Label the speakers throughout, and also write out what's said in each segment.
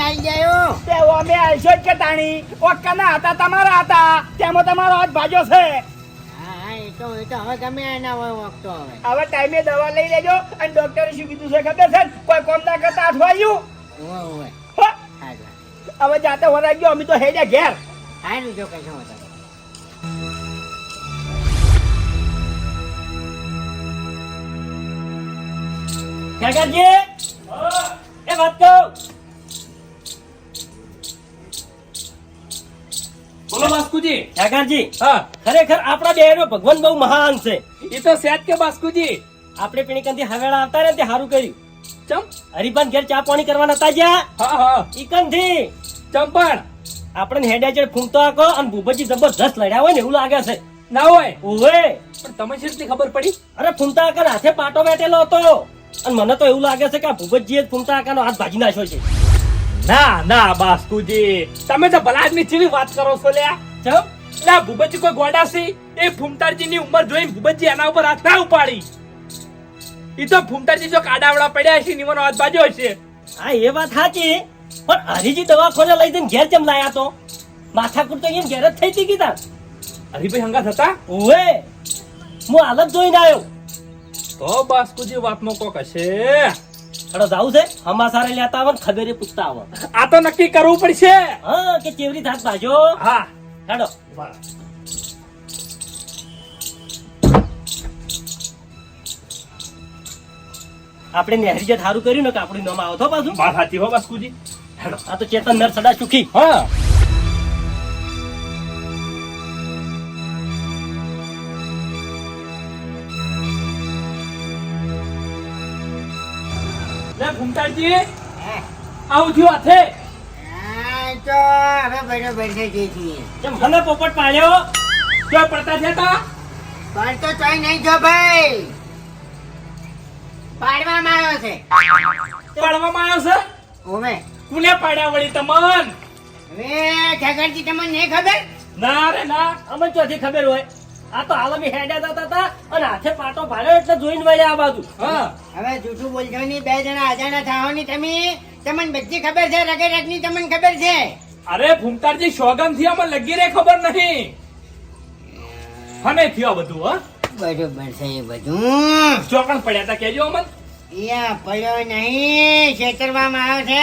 Speaker 1: આવી જાયો
Speaker 2: તે અમે આઈશો જ કે તાણી? ઓક્કાના હતા તમારા હતા. તેમાં તમારો હાથ ભાજો છે.
Speaker 1: તો એ તો હવે ગમે એના હોય વખતો હવે.
Speaker 2: હવે ટાઈમે દવા લઈ લેજો અને ડોક્ટરે શું કીધું છે ખબર છે કોઈ કોમ ના કરતા અઠવાડિયું.
Speaker 1: ઓવે ઓવે
Speaker 2: હવે જાતે વરાઈ ગયો અમે તો હેડ્યા ઘેર.
Speaker 1: હારું જો વાંધો નહીં.
Speaker 3: કાકાજી એ વાત કહું?
Speaker 4: બોલો બાસ્કુજી.
Speaker 3: કાકાજી
Speaker 4: હા.
Speaker 3: ખરેખર આપણા બેનો ભગવાન બહુ મહાન છે.
Speaker 4: એ તો સેત કે બાસ્કુજી.
Speaker 3: આપણે પીણીકંથી હવેળા આવતા ને તે સારું કર્યું.
Speaker 4: ચમ.
Speaker 3: હરિભાન ઘેર ચા પાણી કરવાના હતા જ્યાં
Speaker 4: હા હા.
Speaker 3: ઈકનથી
Speaker 4: ચંપણ
Speaker 3: આપણે હેડ્યા ચેડ ફૂંકતો આકો અને ભૂપતજી જબરજસ્ત લડ્યા હોય ને એવું લાગે છે.
Speaker 4: ના હોય.
Speaker 3: ઓવે.
Speaker 4: પણ તમે શી ખબર પડી?
Speaker 3: અરે ફૂંકતા આકર હાથે પાટો બેઠેલો હતો. અને મને તો એવું લાગે છે કે આ ભૂપતજીએ જ ફૂંકતા આકાનો હાથ ભાજી નાખ્યો છે.
Speaker 4: ના ના બાસ્કુજી. તમે તો ભલા આદમી જેવી વાત કરો છો લ્યા.
Speaker 3: ચમ?
Speaker 4: ના ભૂપતજી કોઈ ગોડા છે? એ ફૂમતારજી ની ઉંમર જોઈને ભૂપતજી એના ઉપર હાથ ના ઉપાડી. એ તો ફૂમતારજી જો કાડાવડા પડ્યા છે નીવાનો હાથ ભાજ્યો છે.
Speaker 3: હા એ વાત સાચી. પણ હરીજી દવાખાને લઈ જઈને ઘેર કેમ લાયા તો? માથાકૂટ તો એમ ઘેર જ થઈ હતી કીધા
Speaker 4: હરીભાઈ હંગાત હતા?
Speaker 3: ઓએ હું હાલત જોઈને આવ્યો.
Speaker 4: તો બાસ્કુજી વાતમાં કોક હશે.
Speaker 3: હેડો જાવું છે? હમાસારે લેતા આવે ને ખબરે પૂછતા આવે
Speaker 4: આ તો નક્કી કરવું પડશે.
Speaker 3: હા કે ચેવરી થાત ભાજો?
Speaker 4: હા.
Speaker 3: હેડો. આપણે નેહરી જે થારું કર્યું ને કે આપણું નામ આવો તો પાછું?
Speaker 4: વાત સાચી હો બાસ્કુજી.
Speaker 3: હેડો. આ તો ચેતન નર સડા ચૂકી
Speaker 4: હા. લે
Speaker 1: ભૂમતાજી.
Speaker 4: આવું થયું હાથે.
Speaker 1: તો હવે છીએ
Speaker 3: પોપટ પાડ્યો?
Speaker 4: જો પડતા છે તા?
Speaker 1: પડતો તો નહીં જો ભાઈ. પાડવામાં આવ્યો છે.
Speaker 4: પાડવામાં આવ્યો છે?
Speaker 1: ઓમે
Speaker 4: કુને પાડ્યા વળી તમન?
Speaker 1: હવે ઠાકરજી તમને નહીં ખબર?
Speaker 4: ના રે ના.
Speaker 3: અમને ચોથી ખબર હોય. આ તો આલમી હેડ્યા જતા હતા અને હાથે પાટો ભાડ્યો એટલે જોઈને વળ્યા આ બાજુ.
Speaker 4: હા.
Speaker 1: હવે જૂઠું બોલજો નહીં બે જણા અજાણા થવાની તમે. તમને બધી ખબર છે રગે રગની તમને ખબર છે?
Speaker 4: અરે ફૂમતાજી સોગમથી અમે લગી રે ખબર નહીં. હને થયો બધું હા?
Speaker 1: બરોબર છે એ બધું.
Speaker 4: ચોકણ પડ્યા હતા કેજો અમન.
Speaker 1: યા પડ્યો નહીં છેતરવામાં આવ્યો છે.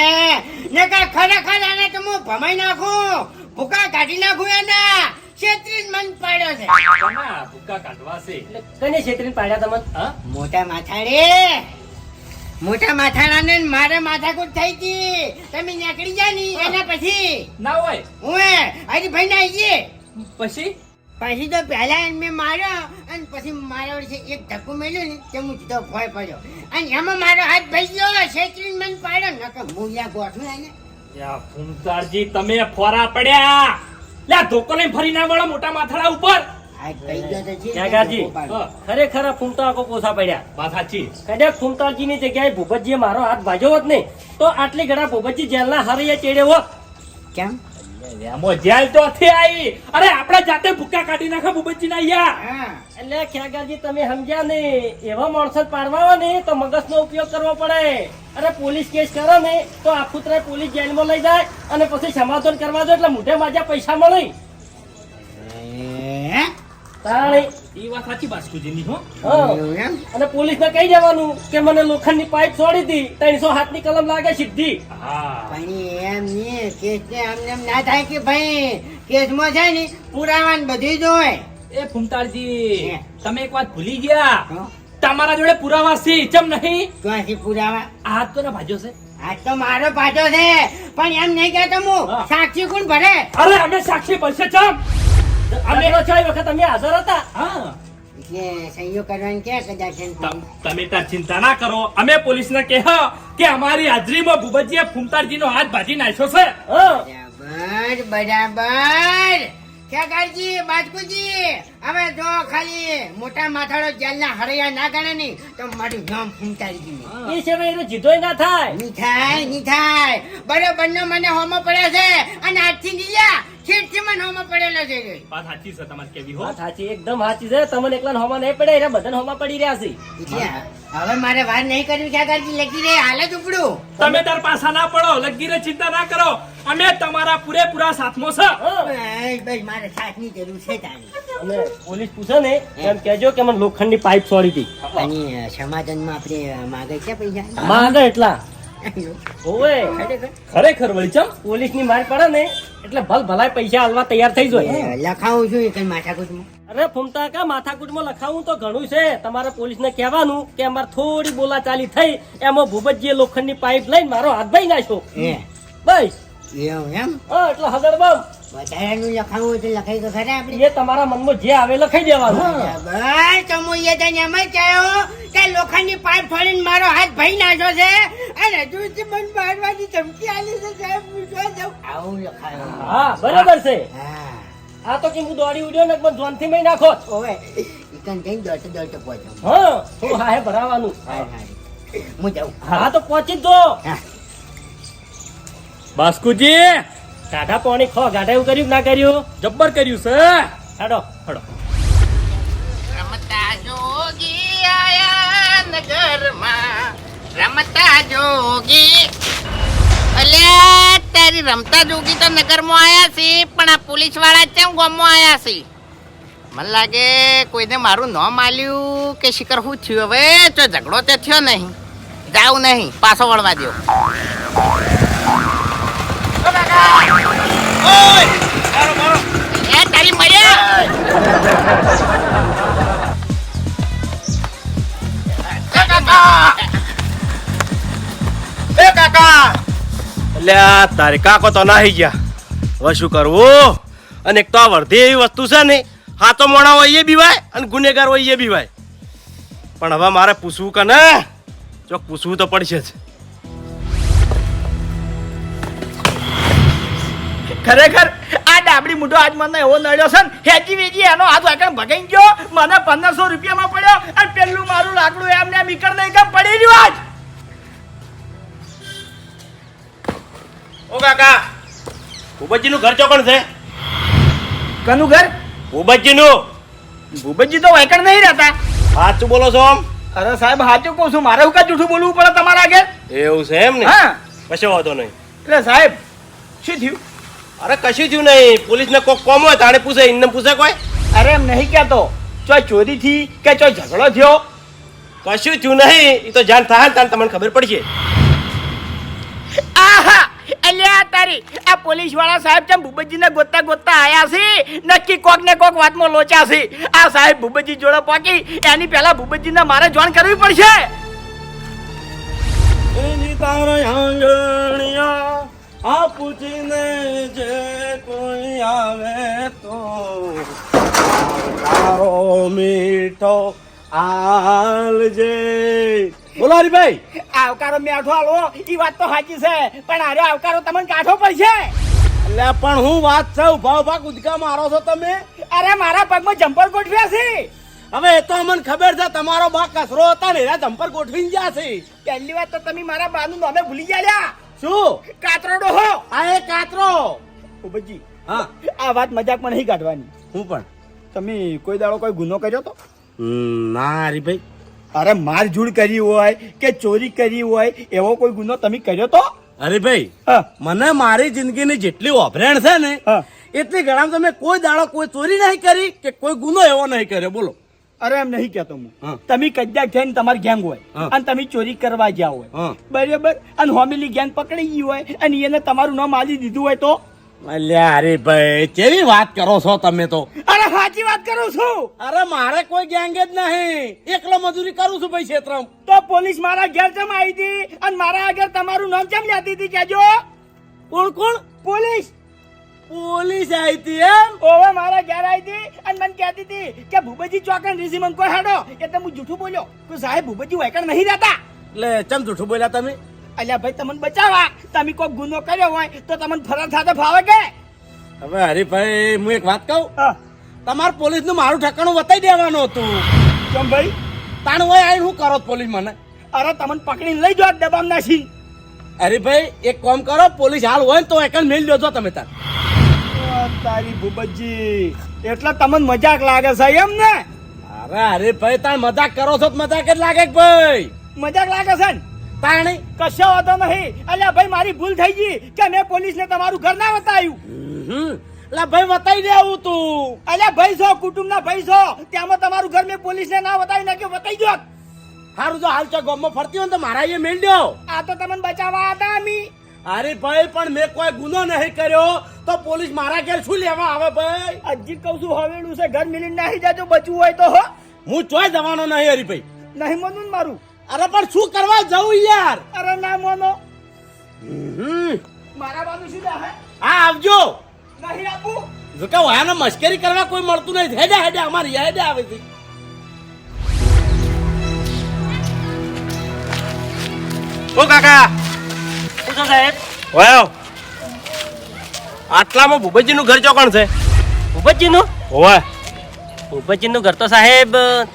Speaker 1: નકર ખરેખર આને તો હું ભમાઈ નાખું. ભૂકા કાઢી નાખું એના. છેતરી મન પાડ્યો છે.
Speaker 4: કોના ભૂકા કાઢવા છે.
Speaker 3: એટલે કઈને પાડ્યા તમે?
Speaker 4: હા?
Speaker 1: મોટા માથાડે. મોટા માથાડાને ને મારે માથાકૂટ થઈ ગઈ. તમે નીકળી જા ની એના પછી.
Speaker 4: ના હોય.
Speaker 1: હું હજી ભાઈ ના આવીએ
Speaker 4: પછી?
Speaker 1: પછી તો પહેલા એને મેં માર્યો અને પછી મારા વડે એક ધક્કો મેલ્યો ને તે હું સીધો ભય પડ્યો. અને એમાં મારો હાથ ભાઈ ગયો. છેતરીને મને પાડ્યો નકર ત્યાં ગોઠવું એને.
Speaker 4: યા ફૂમતાજી તમે ફોરા પડ્યા. લે ધોકો લઈને ફરી ના વળો મોટા માથાડા ઉપર.
Speaker 1: હાથ ભાઈ ગયો તો છે?
Speaker 3: જગાજી.
Speaker 1: ધક્કો પાડ્યો.
Speaker 4: હા,
Speaker 3: ખરેખર ફૂમતા આખો પોસા પડ્યા.
Speaker 4: વાત સાચી
Speaker 3: કદાચ ફૂમતાજીની જગ્યાએ ભૂપતજી મારો હાથ ભાજ્યો હોત ને તો આટલી ઘણા ભૂપતજી જેલના હરૈયા ચેડ્યો હોત.
Speaker 1: કેમ?
Speaker 4: એમો જેલ તો આવી અરે આપણે જાતે ભૂકા કાઢી નાખા બુબજી ના યા
Speaker 1: હા.
Speaker 3: એટલે ખ્યાગાજી તમે સમજ્યા ને એવા માણસો પાડવા ને તો મગજનો ઉપયોગ કરવો પડે. અરે પોલીસ કેસ કરો ને તો આખું પોલીસ જેલમાં લઈ જાય અને પછી સમાધાન કરવા દો એટલે મોઢે માજા પૈસા મળે? તાણે
Speaker 4: એ વાત સાચી બાસ્કુજીની હો.
Speaker 3: હા.
Speaker 1: એવું એમ?
Speaker 3: અને પોલીસ ને કહી દેવાનું કે મને લોખંડની પાઇપ છોડી હતી ત્રણસો હાથની કલમ લાગે સીધી.
Speaker 1: પણ એમ નહીં કેસ ને આમને ના થાય કે ભાઈ કેસમાં છે ને પુરાવા ને બધું જ
Speaker 4: એ ફૂમતાજી તમે એક વાત ભૂલી ગયા? તમારા જોડે પુરાવા છે ચમ નહીં?
Speaker 1: ક્યાંથી પુરાવા?
Speaker 4: આ હાથ તો ના ભાજ્યો છે?
Speaker 1: આ તો મારો પાછો છે. પણ એમ નહીં કહેતો હું સાક્ષી કોણ ભરે?
Speaker 4: અરે અમે સાક્ષી ભરશે ચમ.
Speaker 3: અમે વખત અમે હાજર હતા.
Speaker 4: હા.
Speaker 1: એટલે સહીઓ કરવાની ક્યાં સજા છે
Speaker 4: તમે તાર ચિંતા ના કરો. અમે પોલીસને કહે કે અમારી હાજરીમાં ભૂપતજીએ ફૂમતાજીનો હાથ ભાજી નાખ્યો છે.
Speaker 1: બરાબર બરાબર. ખેગારજી બાજકુજી હવે જો ખાલી મોટા માથાડો જેલના હરૈયા ના ગણે નહીં તો મારું નામ ફૂંકારી ગયું
Speaker 3: એ સિવાય એનો જીધોય ના થાય.
Speaker 1: ની થાયની થાય. બરોબર મને હોમો પડ્યો છે. અને આજથી નીયા ખીરથી મને હોમો પડેલો છે
Speaker 4: વાત સાચી છે તમારે કેવી હો.
Speaker 3: સાચી એકદમ સાચી છે. તમને એકલા હોમાં નહીં પડે એટલે બધાને હોમાં પડી રહ્યા છે.
Speaker 1: હવે મારે વાર નહીં કરવી ખેગારજી લખી રે હાલ ઉપડું.
Speaker 4: તમે તાર પાછા ના પડો લગીરે ચિંતા ના કરો. અમે તમારા પૂરેપૂરા સાથમાં છે.
Speaker 1: ભાઈ ભાઈ મારે સાથની જરૂર છે તારી.
Speaker 3: અને પોલીસ પૂછે ને એમ કહેજો કે મને લોખંડની પાઇપ સોડી હતી.
Speaker 1: અને સમાધાનમાં આપણે માગે છે પૈસા?
Speaker 3: માંગે એટલા. ઓવે.
Speaker 1: ખરેખર?
Speaker 3: ખરેખર વળી ચમ પોલીસની માર પડે ને એટલે ભલ ભલાય પૈસા હાલવા તૈયાર થઈ જાય.
Speaker 1: લખાવું છું કઈ માથાકૂટમાં?
Speaker 3: અરે ફૂમતા કા માથાકૂટમાં લખાવું તો ઘણું છે. તમારે પોલીસને કહેવાનું કે અમારે થોડી બોલાચાલી થઈ એમાં ભૂપતજીએ લોખંડની પાઇપ લઈને મારો હાથ ભાઈ નાખ્યો. બસ.
Speaker 1: એમ?
Speaker 3: એટલે હગડ બમ
Speaker 1: વધારાનું લખાવું હોય તો લખાઈ તો ખરા આપણે.
Speaker 3: એ તમારા મનમાં જે આવે લખાઈ દેવાનું.
Speaker 1: બરાબર તો એ તને એમ જ કહ્યો કે લોખંડની પાઇપ ફોડીને મારો હાથ ભાઈ નાખ્યો છે અને હજુ જ મને મારવાની ધમકી આલી છે સાહેબ હું જાઉં. આવું લખાયું.
Speaker 3: હા બરાબર છે.
Speaker 1: હા.
Speaker 3: આ તો કે હું દોડી ઉડ્યો ને મને જોનથી મેં નાખો
Speaker 1: ઓવે દોડતો દોડતો પહોંચો.
Speaker 3: હા હાહે ભરાવાનું.
Speaker 1: હું જાઉં.
Speaker 3: હા તો પહોંચી જ જો.
Speaker 4: બાસ્કુજી
Speaker 3: ગાઢા પાણી ખો ગાઢા એવું કર્યું ના કર્યું?
Speaker 4: જબ્બર કર્યું છે.
Speaker 3: હાડો
Speaker 4: હાડો.
Speaker 1: રમતા જોગી આયા નગરમાં. રમતા જોગી.
Speaker 5: અલ્યા તારી રમતા જોગી તો નગરમાં આયા છે પણ આ પોલીસવાળા કેમ ગામમાં આયા છે? મને લાગે કોઈને મારું નામ આલ્યું કે શિખર શું થયું હવે? તો ઝઘડો તે થયો નહીં. જાવ નહીં પાછો વળવા દો એ તારી મળ્યા
Speaker 6: અલ્યા, તારે કાકો તો નાહી ગયા. હવે શું કરવું? અને એક તો આ વર્ધી એવી વસ્તુ છે ને, હાથો મોણા હોય એ બીવાય અને ગુનેગાર હોય એ બીવાય પણ હવે મારે પૂછવું કે ને? જો પૂછવું તો પડશે જ.
Speaker 2: ખરેખર આ ડાબડી મૂઢો આજ મને એવો નડ્યો છે ને હેજી વેજી એનો હાથ આગળ ભગાઈ ગયો મને પંદરસો રૂપિયામાં પડ્યો અને પેલું મારું લાકડું એમને એમ ઈકડ ને કેમ પડી રહ્યું આજ.
Speaker 6: ઓ કાકા ભૂપતજીનું ઘર ચોકણ છે?
Speaker 2: કનું ઘર?
Speaker 6: ભૂપતજીનું.
Speaker 2: ભૂપતજી તો વાયકણ નહીં રહેતા.
Speaker 6: સાચું બોલો છો આમ?
Speaker 2: અરે સાહેબ સાચું કહું છું મારે હું કાં જૂઠું બોલવું પડે તમારા આગળ?
Speaker 6: એવું છે એમ ને?
Speaker 2: હા.
Speaker 6: પછી વાંધો નહીં.
Speaker 2: એટલે સાહેબ શું થયું?
Speaker 6: અરે કશું થયું નહીં. પોલીસને કોક કોમ હોય તાણે પૂછે એમને પૂછે કોઈ?
Speaker 2: અરે એમ નહીં કહેતો. ચો ચોરી થી કે ચો ઝઘડો થયો?
Speaker 6: કશું થયું નહીં. એ તો જાણ થાય ને તમને ખબર પડશે.
Speaker 2: આહા! અલ્યા તારી આ પોલીસવાળા સાહેબ ચમ ભૂપતજીને ગોતતા ગોતતા આયા છે નક્કી કોક ને કોક વાતમાં લોચા છે. આ સાહેબ ભૂપતજી જોડે પહોંચી એની પહેલા ભૂપતજીને મારે જોણ કરવી પડશે.
Speaker 6: એની તારા આ પૂછીને જે કોઈ આવે તો તારો મીઠો આલજે બોલો હરીભાઈ.
Speaker 2: આવકારો મેઠો આલો ઈ વાત તો સાચી છે પણ આરે આવકારો તમને કાઠો પડશે.
Speaker 6: એટલે પણ હું વાત છે ઊભા ઊભા કુદકા મારો છો તમે?
Speaker 2: અરે મારા પગમાં જમ્પર ગોઠવ્યા છે.
Speaker 6: હવે એ તો અમને ખબર છે તમારો બા કસરો હતા ને એના જમ્પર ગોઠવીને ગયા છે.
Speaker 2: પહેલી વાત તો તમે મારા બાનું નામે ભૂલી ગયા
Speaker 6: શું?
Speaker 2: કાતરો ડોહો
Speaker 6: આ એ કાતરો.
Speaker 2: ભૂપતજી
Speaker 6: હા.
Speaker 2: આ વાત મજાક પણ નહીં કાઢવાની.
Speaker 6: હું પણ.
Speaker 2: તમે કોઈ દાડો કોઈ ગુનો કર્યો તો?
Speaker 6: ના હરીભાઈ
Speaker 2: અરે મારઝૂડ કરી હોય કે ચોરી કરી હોય એવો કોઈ ગુનો તમે કર્યો તો?
Speaker 6: અરે
Speaker 2: ભાઈ
Speaker 6: મને મારી જિંદગીની જેટલી ઓભરેણ છે ને
Speaker 2: હા.
Speaker 6: એટલી ઘણા તમે કોઈ દાડો કોઈ ચોરી નહીં કરી કે કોઈ ગુનો એવો નહીં કર્યો. બોલો.
Speaker 2: અરે એમ નહીં કેતો હું. તમે કદાચ થઈને તમારી ગેંગ હોય અને તમે ચોરી કરવા ગયા હોય. બરાબર? અને હોમિલી ગેંગ પકડી ગઈ હોય અને એને તમારું નામ આલી દીધું હોય તો?
Speaker 6: અરે ભાઈ કેવી વાત કરો છો તમે તો?
Speaker 2: અરે સાચી વાત કરું છું.
Speaker 6: અરે મારે કોઈ ગેંગ જ નહીં. એકલો મજૂરી કરું છું ભાઈ ક્ષેત્રમાં.
Speaker 2: તો પોલીસ મારા ઘેર જમ આવી હતી? અને મારા આગળ તમારું નામ કેમ લેતી હતી? કેજો
Speaker 6: કોણ કોણ?
Speaker 2: પોલીસ.
Speaker 6: પોલીસ આવી હતી એમ?
Speaker 2: ઓવે મારા ઘેર આવી હતી અને મને કહેતી હતી કે ભૂપેજી ચોકન ઋષિ મને કોઈ હેડો? એટલે હું જૂઠું બોલ્યો. તો સાહેબ ભૂપેજી વાયકણ નહીં રહેતા?
Speaker 6: એટલે ચમ જૂઠું બોલ્યા તમે?
Speaker 2: અલ્યા ભાઈ તમને બચાવવા. તમે કોઈ ગુનો કર્યો હોય તો તમને ફરજ સાથે ફાવે કે?
Speaker 6: હવે હરીભાઈ હું એક વાત કહું?
Speaker 2: હા,
Speaker 6: તમારે પોલીસનું મારું ઠેકાણું બતાવી દેવાનું હતું.
Speaker 2: કેમ ભાઈ?
Speaker 6: તાણ હોય આવીને શું કરો પોલીસ મને?
Speaker 2: અરે તમને પકડીને લઈ જાઓ દબામ નાસી
Speaker 6: ભાઈ એક કામ કરો પોલીસ હાલ હોય તો એક મેલ લેજો તમે તાર.
Speaker 2: તારી ભૂપતજી. એટલે તમને મજાક લાગે છે એમ ને?
Speaker 6: અરે અરે ભાઈ તાર મજાક કરો છો મજાક જ લાગે ભાઈ?
Speaker 2: મજાક લાગે છે ને?
Speaker 6: તાણી?
Speaker 2: કશો વાંધો નહીં. અલ્યા ભાઈ મારી ભૂલ થઈ ગઈ કે મેં પોલીસને તમારું ઘર ના બતાવ્યું.
Speaker 6: લા ભાઈ બતાવી દે આવું તું.
Speaker 2: અલ્યા ભાઈ છો કુટુંબના ભાઈ છો ત્યાંમાં તમારું ઘર મેં પોલીસને ના બતાવી નાખ્યું. બતાવી દો
Speaker 6: સારું જો હાલ ચો ગામમાં ફરતી હોય તો મારા એ મેળ દો
Speaker 2: આ તો તમને બચાવવા હતા અમી.
Speaker 6: અરે ભાઈ પણ મેં કોઈ ગુનો નહીં કર્યો. તો પોલીસ મારા ઘેર શું લેવા આવે ભાઈ?
Speaker 2: હજી કહું છું હવેડું છે ઘર મિલી નાહી જાજો બચવું હોય તો હો.
Speaker 6: હું ચોય જવાનો નહીં હરીભાઈ.
Speaker 2: નહીં મનું ને મારું.
Speaker 6: અરે પણ શું કરવા જવું યાર?
Speaker 2: અરે ના મોનો. મારા બાજુ શું હે
Speaker 6: હા આવજો.
Speaker 2: નહીં આપું.
Speaker 6: જો કે વાયાને મશ્કરી કરવા કોઈ મળતું નહીં હેડે હેડે અમારી હેડે આવે છે. ઓ કાકા
Speaker 3: શું છે સાહેબ.
Speaker 6: વાયો આટલામાં ભૂપતજીનું ઘર ચોકણ છે.
Speaker 3: ભૂપતજીનું?
Speaker 6: ઓવે
Speaker 3: ભૂપતજીનું ઘર તો સાહેબ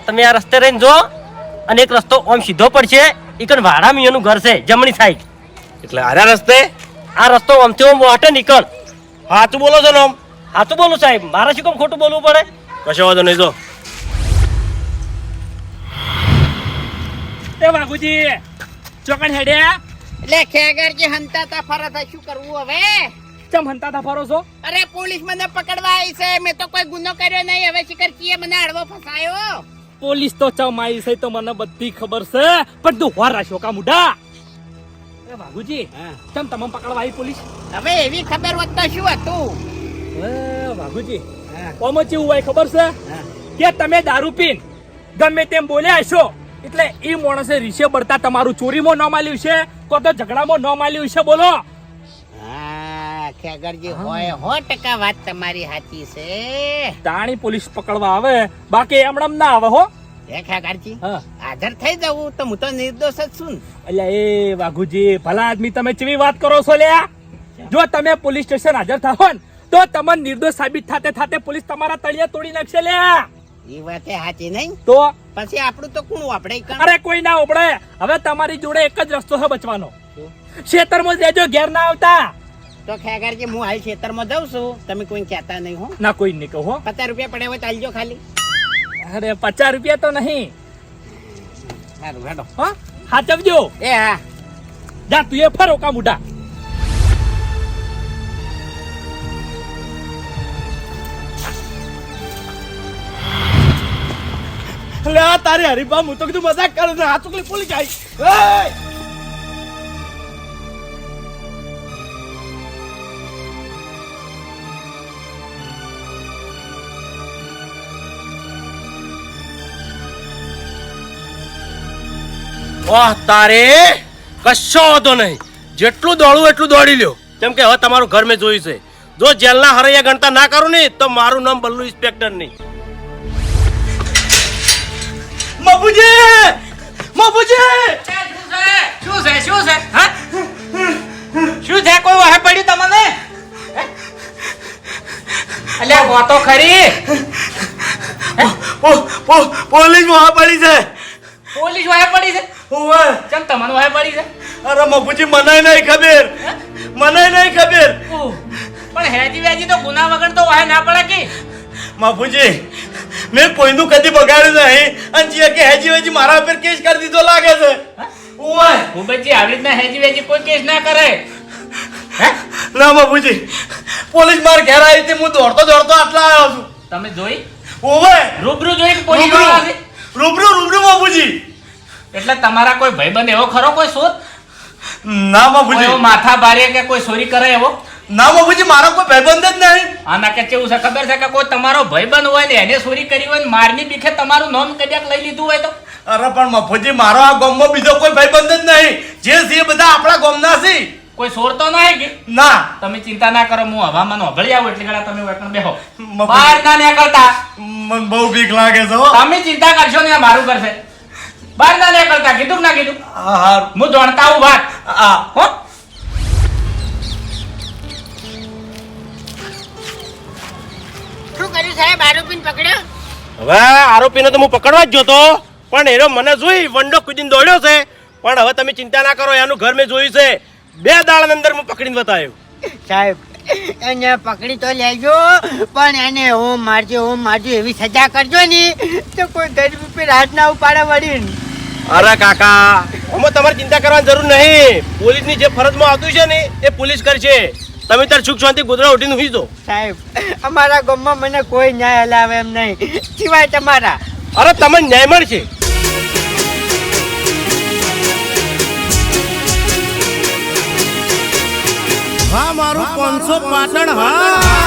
Speaker 3: તમે આ રસ્તે રહીને જો અને એક રસ્તો ઓમ સીધો પડશે. એકન વાડા મિયાનું ઘર છે જમણી સાઈડ
Speaker 6: એટલે આર્યા રસ્તે?
Speaker 3: આ રસ્તો ઓમથી ઓમ વાટે નીકળ
Speaker 6: સાચું બોલો છો ને આમ?
Speaker 3: હા તો બોલું સાહેબ મારે શું કેમ ખોટું બોલવું પડે?
Speaker 6: કશો વાંધો નહીં જો.
Speaker 4: એ બાબુજી ચોકણ હેડ્યા
Speaker 5: એટલે ખેગરજી હંતા તા ફરત શું કરવું હવે?
Speaker 4: ચમ હંતા તા ફરો છો?
Speaker 5: અરે પોલીસ મને પકડવા આવી છે. મેં તો કોઈ ગુનો કર્યો નહીં. હવે કે મને આડવો ફસાયો.
Speaker 4: પોલીસ તો ચમ આવી છે તો મને બધી ખબર છે. પણ તું હોર રાખ્યો કા મુઢા અરે બાબુજી ચમ તમામ પકડવા આવી પોલીસ?
Speaker 5: હવે એવી ખબર હોત તો શું હતું?
Speaker 4: બાબુજી ઓમાં ચેવું હોય ખબર છે? કે તમે દારૂ પીન ગમે તેમ બોલ્યા હશો. એટલે એ માણસે રીસે બળતા તમારું ચોરીમાં ન માલ્યું છે? કો તો ઝઘડામાં ન માલ્યું છે? બોલો.
Speaker 5: ખેગરજી હોય સો ટકા વાત તમારી સાચી છે.
Speaker 4: તાણી પોલીસ પકડવા આવે બાકી એમણમ ના આવે હો.
Speaker 5: એ ખેગરજી
Speaker 4: હા.
Speaker 5: હાજર થઈ જવું તો હું તો નિર્દોષ જ છું
Speaker 4: એટલે એ વાઘુજી ભલા આદમી તમે કેવી વાત કરો છો લ્યા? જો તમે પોલીસ સ્ટેશન હાજર થાઓ ને તો તમને નિર્દોષ સાબિત થાતે થાતે પોલીસ તમારા તળિયા તોડી નાખશે લ્યા.
Speaker 5: એ વાતે સાચી નહીં?
Speaker 4: તો
Speaker 5: પછી આપણું તો કોણ વાપડે
Speaker 4: અરે કોઈ ના ઓબળે હવે તમારી જોડે એક જ રસ્તો છે બચવાનો. ખેતરમાં જ રહેજો ઘેર ના આવતા.
Speaker 5: તો ખેગરજી હું હાલ ખેતરમાં જાઉં છું. તમે કોઈ કહેતા નહીં હો.
Speaker 4: ના કોઈ નહીં કહો
Speaker 5: પચાસ રૂપિયા પડે હોય ચાલજો ખાલી.
Speaker 4: અરે પચાસ રૂપિયા તો નહીં.
Speaker 5: સારું હેડો
Speaker 4: હા હાચવજો.
Speaker 5: એ હા.
Speaker 4: જા તું એ ફરો કા મુઢા
Speaker 6: લે, આ તારી હરીફા, હું તો કીધું મજાક કરે છે. ચોકલી પોલીસ આવી એય! વાહ, તારે કશો વાંધો નહીં. જેટલું દોડવું એટલું દોડી લ્યો. કેમ કે હવે તમારું ઘર મેં જોયું છે. જો જેલના હરૈયા ગણતા ના કરું ને, તો મારું નામ બલ્લુ ઇન્સ્પેક્ટર નહીં મબુજી મબુજી
Speaker 5: શું છે? શું છે? હા? શું છે? કોઈ વાહે પડ્યું તમને? અલ્યા વાતો ખરી.
Speaker 6: પોલીસમાં પડી છે.
Speaker 5: પોલીસ વાહે પડી છે?
Speaker 6: ઓવે
Speaker 5: ચમ તમને વાહે પડી છે?
Speaker 6: અરે મબુજી મને નહીં ખબર. મને નહીં ખબર.
Speaker 5: પણ હેજી વેજી તો ગુના વગર તો વાહે ના પડે કે?
Speaker 6: મબુજી મેં કોઈનું કદી બગાડ્યું નહીં. અને જે કે હેજી વેજી મારા ઉપર કેસ કરી દીધો લાગે છે. ઊંવાય
Speaker 5: હું પછી આવી રીતના હેજી વેજી કોઈ કેસ ના કરે.
Speaker 6: ના મબુજી પોલીસ માર ઘેર આવી હતી હું દોડતો દોડતો આટલા આવ્યો છું.
Speaker 5: તમે જોઈ?
Speaker 6: ઓવે.
Speaker 5: રૂબરૂ જોઈ કે પોલીસ
Speaker 6: રૂબરૂ રૂબરૂ મબુજી
Speaker 5: એટલે તમારા કોઈ ભાઈબંધ એવો ખરો કોઈ શોધ?
Speaker 6: ના મબુજી
Speaker 5: માથા ભારે કે કોઈ ચોરી કરે એવો?
Speaker 6: ના બાબુજી મારો કોઈ ભાઈબંધ જ નહીં.
Speaker 5: આના કે કેવું છે? ખબર છે કે કોઈ તમારો ભાઈબંધ હોય ને એને ચોરી કરી હોય ને મારની બીખે તમારું નામ કદાચ લઈ લીધું હોય તો?
Speaker 6: અરે પણ મફુજી મારો આ ગામમાં બીજો કોઈ ભાઈબંધ જ નહીં. જે જે બધા આપણા ગામના છે.
Speaker 5: કોઈ ચોરતો નહીં કે?
Speaker 6: ના.
Speaker 5: તમે ચિંતા ના કરો હું હવામાન ઓગળી આવું એટલે ગળા તમે વેકણ બેહો. બહાર ના નીકળતા.
Speaker 6: મને બહુ બીક લાગે છે
Speaker 5: તમે ચિંતા કરશો ને મારું કરશે બહાર ના નીકળતા કીધું ના કીધું?
Speaker 6: હા હા.
Speaker 5: હું જાણતા હું વાત.
Speaker 6: હા.
Speaker 5: હો? સાહેબ આરોપીને પકડ્યો?
Speaker 6: હવે આરોપીને તો હું પકડવા જ જોતો. પણ એનો મને જોઈ વંડો કુદીને દોડ્યો છે. પણ હવે તમે ચિંતા ના કરો એનું ઘર મેં જોયું છે. બે દાળ અંદર હું પકડીને બતાવ્યું.
Speaker 1: સાહેબ એને પકડી તો લેજો પણ એને હું મારજો હું મારજો એવી સજા કરજો ને તો કોઈ ગરીબ ઉપર હાથ ના ઉપાડે વળી
Speaker 7: અરે કાકા અમે તમારે ચિંતા કરવાની જરૂર નહીં. પોલીસની જે ફરજમાં આવતું છે ને એ પોલીસ કરશે. તમે તાર સુખ શાંતિ ગોદડા ઉઠીને સુઈ દો
Speaker 1: સાહેબ અમારા ગામમાં મને કોઈ ન્યાય હલાવે એમ નહીં. સિવાય તમારા.
Speaker 7: અરે તમને ન્યાય મળશે હા મારું પાંચસો પાટણ હા.